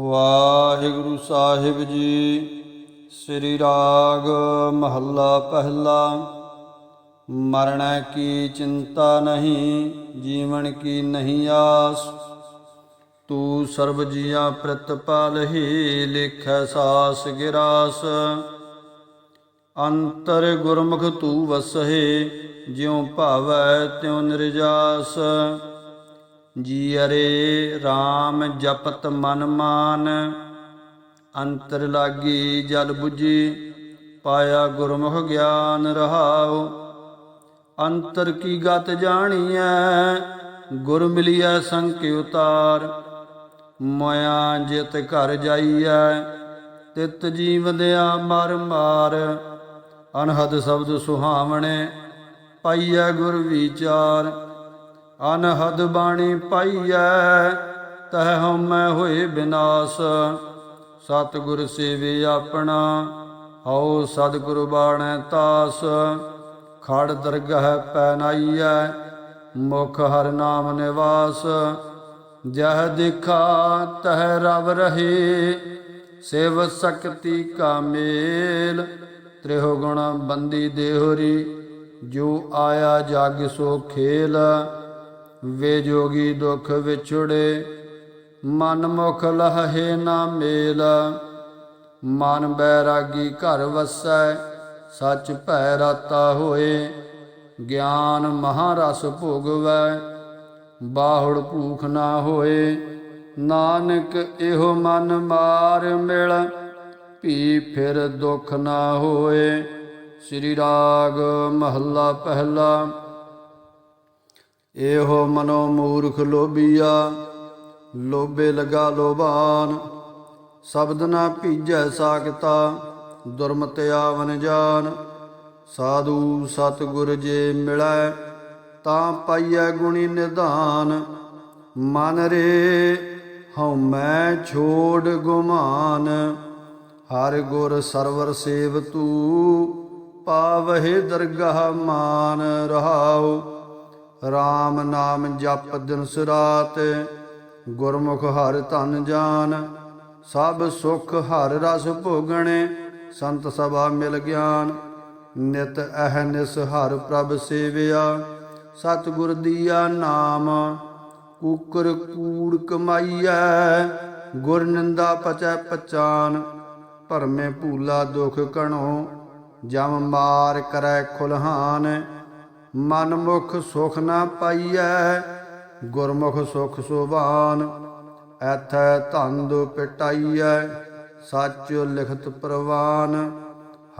ਵਾਹਿਗੁਰੂ ਸਾਹਿਬ ਜੀ, ਸ੍ਰੀ ਰਾਗ ਮਹੱਲਾ ਪਹਿਲਾ। ਮਰਣਾ ਕੀ ਚਿੰਤਾ ਨਹੀਂ, ਜੀਵਨ ਕੀ ਨਹੀਂ ਆਸ। ਤੂੰ ਸਰਬ ਜੀਆਂ ਪ੍ਰਤਪਾਲਹੀ ਲਿਖੈ ਸਾਸ ਗਿਰਾਸ। ਅੰਤਰ ਗੁਰਮੁਖ ਤੂੰ ਵਸਹਿ, ਜਿਉ ਭਾਵੈ ਤਿਉ ਨਿਰਜਾਸ। ਜੀ ਅਰੇ RAM ਜਪਤ ਮਨ ਮਾਨ, ਅੰਤਰ ਲਾਗੀ ਜਲ 부ਜੀ ਪਾਇਆ ਗੁਰਮੁਖ ਗਿਆਨ ਰਹਾਉ। ਅੰਤਰ ਕੀ ਗਤ ਜਾਣੀਐ, ਗੁਰ ਮਿਲਿਐ ਸੰਕਿ ਉਤਾਰ। ਮੋਇਆ ਜਿਤ ਘਰ ਜਾਈਐ, ਤਿਤ ਜੀਵਦਿਆ ਮਰ ਮਾਰ। ਅਨਹਦ ਸ਼ਬਦ ਸੁਹਾਵਣੇ, ਪਾਈਐ ਗੁਰ ਵਿਚਾਰ। ਅਨਹਦ ਬਾਣੀ ਪਾਈਐ, ਤਹ ਹਉਮੈ ਹੋਏ ਬਿਨਾਸ਼। ਸਤਿਗੁਰ ਸੇਵੇ ਆਪਣਾ, ਹਉ ਸਤਿਗੁਰ ਬਾਣੈ ਤਾਸ। ਖੜ ਦਰਗਹ ਪੈਨਾਈਐ ਮੁਖ ਹਰ ਨਾਮ ਨਿਵਾਸ। ਜਹ ਦਿਖਾ ਤਹ ਰਵ ਰਹੇ, ਸੇਵ ਸਕਤੀ ਕਾ ਮੇਲ। ਤ੍ਰਿਹੁ ਗੁਣ ਬੰਦੀ ਦੇਹੁਰੀ, ਜੋ ਆਇਆ ਜਗ ਸੋ ਖੇਲ। ਵੇ ਜੋਗੀ ਦੁਖ ਵਿਛੜੇ, ਮਨ ਮੁਖ ਲਹੇ ਨਾ ਮੇਲ। ਮਨ ਬੈਰਾਗੀ ਘਰ ਵਸੈ, ਸੱਚ ਭੈ ਰਾਤਾ ਹੋਏ। ਗਿਆਨ ਮਹਾਰਸ ਭੋਗਵੈ, ਬਾਹੁੜ ਭੂਖ ਨਾ ਹੋਏ। ਨਾਨਕ ਇਹੋ ਮਨ ਮਾਰ ਮਿਲ, ਭੀ ਫਿਰ ਦੁਖ ਨਾ ਹੋਏ। ਸ੍ਰੀ ਰਾਗ ਮਹੱਲਾ ਪਹਿਲਾ। ਇਹੋ ਮਨੋ ਮੂਰਖ ਲੋਭੀਆ, ਲੋਭੇ ਲਗਾ ਲੋਭਾਨ, ਸ਼ਬਦ ਨਾ ਭੀਜੈ ਸਾਖਤਾ ਦੁਰਮਤਿ ਆਵਨ ਜਾਨ। ਸਾਧੂ ਸਤਿਗੁਰ ਜੇ ਮਿਲੈ, ਤਾਂ ਪਾਈਐ ਗੁਣੀ ਨਿਧਾਨ। ਮਨ ਰੇ, ਹਉ ਮੈਂ ਛੋੜ ਗੁਮਾਨ। ਹਰ ਗੁਰ ਸਰਵਰ ਸੇਵ ਤੂ, ਪਾਵਹਿ ਦਰਗਾਹ ਮਾਨ ਰਹਾਉ। RAM ਨਾਮ ਜਪ ਦਿਨ ਸੁਰਾਤ, ਗੁਰਮੁਖ ਹਰ ਧਨ ਜਾਨ, ਸਭ ਸੁਖ ਹਰ ਰਸ ਭੋਗਣੇ, ਸੰਤ ਸਭਾ ਮਿਲ ਗਿਆਨ, ਨਿਤ ਅਹਨਿਸ ਹਰ ਪ੍ਰਭ ਸੇਵਿਆ, ਸਤਿਗੁਰ ਦੀਆ ਨਾਮ, ਕੂਕਰ ਕੂੜ ਕਮਾਈਐ, ਗੁਰ ਨਿੰਦਾ ਪਚੈ ਪਚਾਨ, ਭਰਮੇ ਭੂਲਾ ਦੁਖ ਕਣੋ ਜਮ ਮਾਰ ਕਰੈ ਖੁਲਹਾਨ ਮਨਮੁਖ ਸੁਖ ਨਾ ਪਾਈਐ, ਗੁਰਮੁਖ ਸੁਖ ਸੁਭਾਨ, ਐਥੈ ਧੰਦ ਪਟਾਈਐ, ਸੱਚ ਲਿਖਤ ਪ੍ਰਵਾਨ।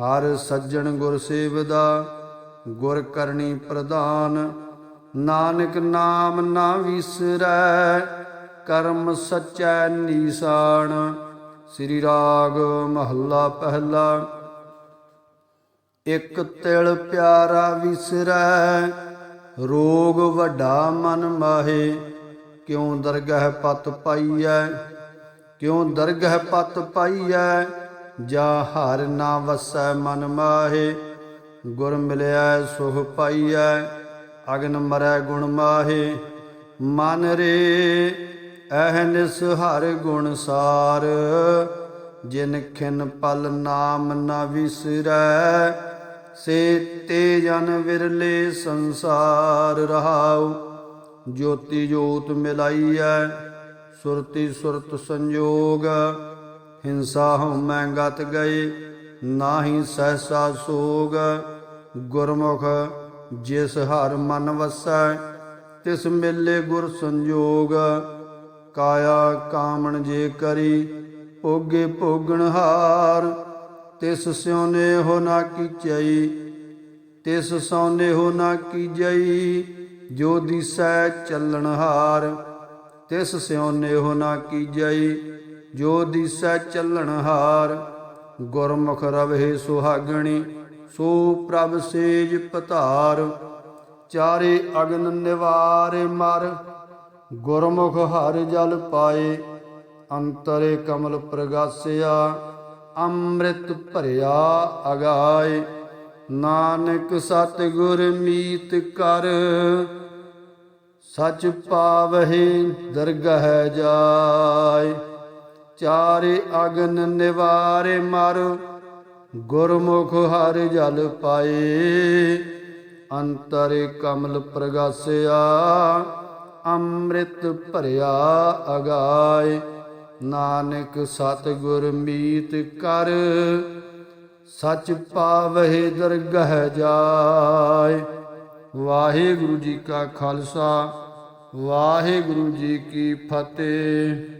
ਹਰ ਸੱਜਣ ਗੁਰ ਸੇਵਦਾ, ਗੁਰ ਕਰਨੀ ਪ੍ਰਦਾਨ ਨਾਨਕ ਨਾਮ ਨਾ ਵਿਸਰੈ, ਕਰਮ ਸਚੈ ਨੀਸਾਨ। ਸ੍ਰੀ ਰਾਗ ਮਹੱਲਾ ਪਹਿਲਾ। ਇਕ ਤਿਲ ਪਿਆਰਾ ਵਿਸਰੈ, ਰੋਗ ਵੱਡਾ ਮਨ ਮਾਹੇ। ਕਿਉ ਦਰਗਹ ਪਤ ਪਾਈਐ? ਕਿਉ ਦਰਗਹ ਪਤ ਪਾਈਐ? ਜਾ ਹਰ ਨਾ ਵਸੈ ਮਨ ਮਾਹੇ। ਗੁਰ ਮਿਲਿਆ ਸੁਖ ਪਾਈਐ। ਅਗਨ ਮਰੈ ਗੁਣ ਮਾਹੇ। ਮਨ ਰੇ ਅਹਨਿਸ ਹਰ ਗੁਣ ਸਾਰ। ਜਿਨ ਖਿਨ ਪਲ ਨਾਮ ਨਾ ਵਿਸਰੈ ਸੇ ਤੇ ਜਨ ਵਿਰਲੇ ਸੰਸਾਰ ਰਹਾਉ, ਜੋਤੀ ਜੋਤ ਮਿਲਾਈਐ, ਸੁਰਤੀ ਸੁਰਤ ਸੰਜੋਗ। ਹਿੰਸਾ ਹਉਮੈ ਗਤ ਗਏ, ਨਾਹੀ ਸਹਸਾ ਸੋਗ। ਗੁਰਮੁਖ ਜਿਸ ਹਰ ਮਨ ਵਸੈ, ਤਿਸ ਮਿਲੇ ਗੁਰ ਸੰਜੋਗ। ਕਾਇਆ ਕਾਮਣ ਜੇ ਕਰੀ, ਭੋਗੇ ਭੋਗਣ ਹਾਰ ਤਿਸ ਸਿਉਨੇ ਹੋ ਨਾ ਕੀਚਈ, ਤਿਸ ਸੌਨੇ ਹੋ ਨਾ ਕੀਜਈ, ਜੋ ਦਿਸੈ ਚੱਲਣ ਹਾਰ, ਤਿਸ ਸਿਉਨੇ ਹੋ ਨਾ ਕੀਜਈ, ਜੋ ਦਿਸੈ ਚੱਲਣ ਹਾਰ, ਗੁਰਮੁਖ ਰਵਹਿ ਸੁਹਾਗਣੀ, ਸੋ ਪ੍ਰਭ ਸੇਜ ਪਤਾਰ, ਚਾਰੇ ਅਗਨ ਨਿਵਾਰੇ ਮਰ, ਗੁਰਮੁਖ ਹਰ ਜਲ ਪਾਏ, ਅੰਤਰੇ ਕਮਲ ਪ੍ਰਗਾਸਿਆ ਅੰਮ੍ਰਿਤ ਭਰਿਆ ਅਗਾਏ। ਨਾਨਕ ਸਤਿਗੁਰ ਮੀਤ ਕਰ, ਸਚ ਪਾਵਹਿ ਦਰਗਹ ਜਾਏ। ਚਾਰੇ ਅਗਨ ਨਿਵਾਰੇ ਮਰ, ਗੁਰਮੁਖ ਹਰ ਜਲ ਪਾਏ। ਅੰਤਰ ਕਮਲ ਪ੍ਰਗਾਸਿਆ, ਅੰਮ੍ਰਿਤ ਭਰਿਆ ਅਗਾਏ। ਨਾਨਕ ਸਤ ਮੀਤ ਕਰ, ਸਚ ਪਾਵਹਿ ਦਰਗਹਿ ਜਾਏ। ਵਾਹਿਗੁਰੂ ਜੀ ਕਾ ਖਾਲਸਾ, ਵਾਹਿਗੁਰੂ ਜੀ ਕੀ ਫਤਿਹ।